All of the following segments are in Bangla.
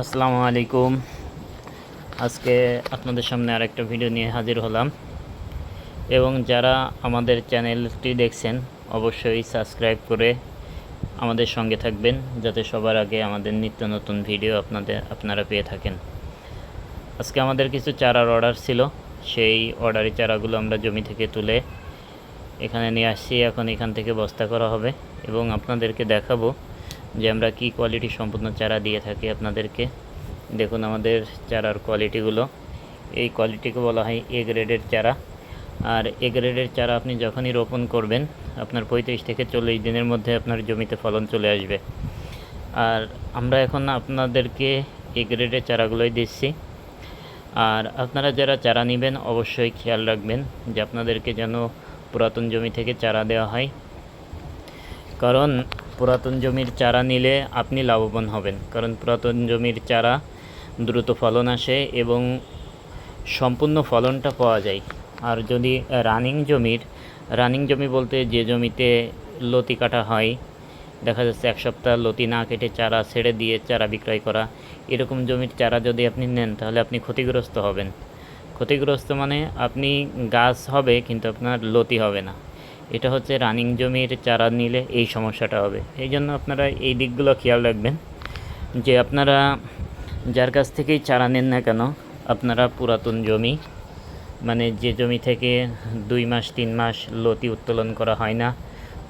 আসসালামু আলাইকুম। আজকে আপনাদের সামনে আরেকটা ভিডিও নিয়ে হাজির হলাম। এবং যারা আমাদের চ্যানেলটি দেখছেন, অবশ্যই সাবস্ক্রাইব করে আমাদের সঙ্গে থাকবেন, যাতে সবার আগে আমাদের নিত্য নতুন ভিডিও আপনাদের, আপনারা পেয়ে থাকেন। আজকে আমাদের কিছু চারার অর্ডার ছিল। সেই অর্ডারি চারাগুলো আমরা জমি থেকে তুলে এখানে নিয়ে আসছি। এখন এখান থেকে বস্তা করা হবে। এবং আপনাদেরকে দেখাবো যে আমরা কি কোয়ালিটি সম্পূর্ণ চারা দিয়ে থাকি আপনাদেরকে। দেখুন আমাদের চারার কোয়ালিটিগুলো এই কোয়ালিটিকে বলা হয় এ গ্রেডের চারা। আর এ গ্রেডের চারা আপনি যখনই রোপণ করবেন, আপনার পঁয়ত্রিশ থেকে চল্লিশ দিনের মধ্যে আপনার জমিতে ফলন চলে আসবে। আর আমরা এখন আপনাদেরকে এ গ্রেডের চারাগুলোই দিচ্ছি। আর আপনারা যারা চারা নেবেন, অবশ্যই খেয়াল রাখবেন যে আপনাদেরকে যেন পুরাতন জমি থেকে চারা দেওয়া হয়। কারণ পুরাতন জমির চারা নিলে আপনি লাভবান হবেন। কারণ পুরাতন জমির চারা দ্রুত ফলন আসে এবং সম্পূর্ণ ফলনটা পাওয়া যায়। আর যদি রানিং জমির, রানিং জমি বলতে যে জমিতে লতি কাটা হয়, দেখা যাচ্ছে এক সপ্তাহ লতি না কেটে চারা ছেড়ে দিয়ে চারা বিক্রয় করা, এরকম জমির চারা যদি আপনি নেন, তাহলে আপনি ক্ষতিগ্রস্ত হবেন। ক্ষতিগ্রস্ত মানে আপনি গাছ হবে, কিন্তু আপনার লতি হবে না। এটা হচ্ছে রানিং জমির চারা নিলে এই সমস্যাটা হবে। এই জন্য আপনারা এই দিকগুলো খেয়াল রাখবেন যে আপনারা যার কাছ থেকেই চারা নেন না কেন, আপনারা পুরাতন জমি মানে যে জমি থেকে দুই মাস, তিন মাস লতি উত্তোলন করা হয় না,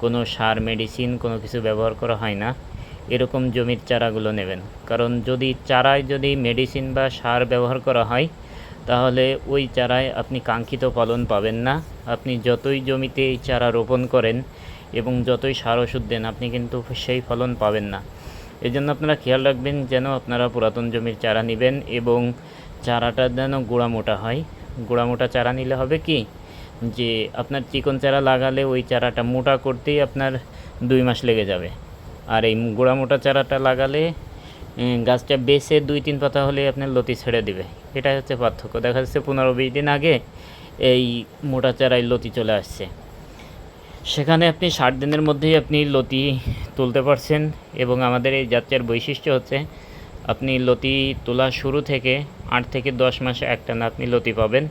কোনো সার, মেডিসিন, কোনো কিছু ব্যবহার করা হয় না, এরকম জমির চারাগুলো নেবেন। কারণ যদি চারায় যদি মেডিসিন বা সার ব্যবহার করা হয় তাহলে ওই চারায় আপনি কাঙ্ক্ষিত ফলন পাবেন না। আপনি যতই জমিতে এই চারা রোপণ করেন এবং যতই সার ওষুধ দেন, আপনি কিন্তু সেই ফলন পাবেন না। এজন্য আপনারা খেয়াল রাখবেন যেন আপনারা পুরাতন জমির চারা নেবেন এবং চারাটা যেন গোড়া মোটা হয়। গোড়া মোটা চারা নিলে হবে কি? যে আপনার চিকন চারা লাগালে ওই চারাটা মোটা করতেই আপনার দুই মাস লেগে যাবে। আর এই গোড়া মোটা চারাটা লাগালে গাছটা বেছে দুই তিন পাতা হলে আপনার লতি ছেড়ে দিবে। এটাই হচ্ছে পার্থক্য। দেখা যাচ্ছে পনেরো বিশ দিন আগে এই মোটা চারায় লতি চলে আসছে। সেখানে আপনি ষাট দিনের মধ্যেই আপনি লতি তুলতে পারছেন এবং আমাদের এই যাত্রার বৈশিষ্ট্য হচ্ছে আপনি লতি তোলা শুরু থেকে আট থেকে দশ মাসে একটানা আপনি লতি পাবেন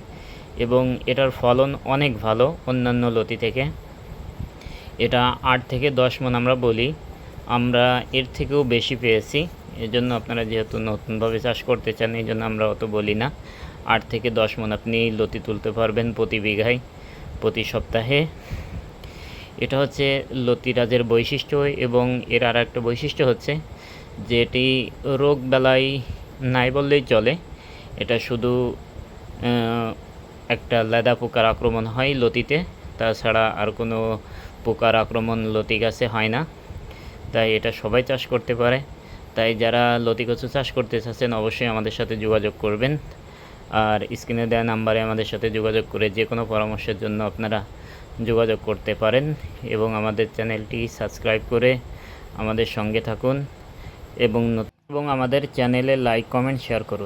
এবং এটার ফলন অনেক ভালো অন্যান্য লতি থেকে। এটা আট থেকে দশ মন আমরা বলি। আমরা এর থেকেও বেশি পেয়েছি। এজন্য আপনারা যেহেতু নতুনভাবে চাষ করতে চান এই জন্য আমরা অত বলি না। আট থেকে দশ মন আপনি লতি তুলতে পারবেন প্রতি বিঘায়, প্রতি সপ্তাহে। এটা হচ্ছে লতিরাজের বৈশিষ্ট্য এবং এর আর একটা বৈশিষ্ট্য হচ্ছে যে এটি রোগ বেলায় নাই বললেই চলে। এটা শুধু একটা লেদা পোকার আক্রমণ হয় লতিতে, তাছাড়া আর কোনো পোকার আক্রমণ লতি গাছে হয় না। তাই এটা সবাই চাষ করতে পারে। তাই যারা লতি কচু চাষ করতে চাচ্ছেন, অবশ্যই আমাদের সাথে যোগাযোগ করবেন। আর স্ক্রিনে দেওয়া নাম্বারে আমাদের সাথে যোগাযোগ করে যে কোনো পরামর্শের জন্য আপনারা যোগাযোগ করতে পারেন এবং আমাদের চ্যানেলটি সাবস্ক্রাইব করে আমাদের সঙ্গে থাকুন এবং এবং আমাদের চ্যানেলে লাইক, কমেন্ট, শেয়ার করুন।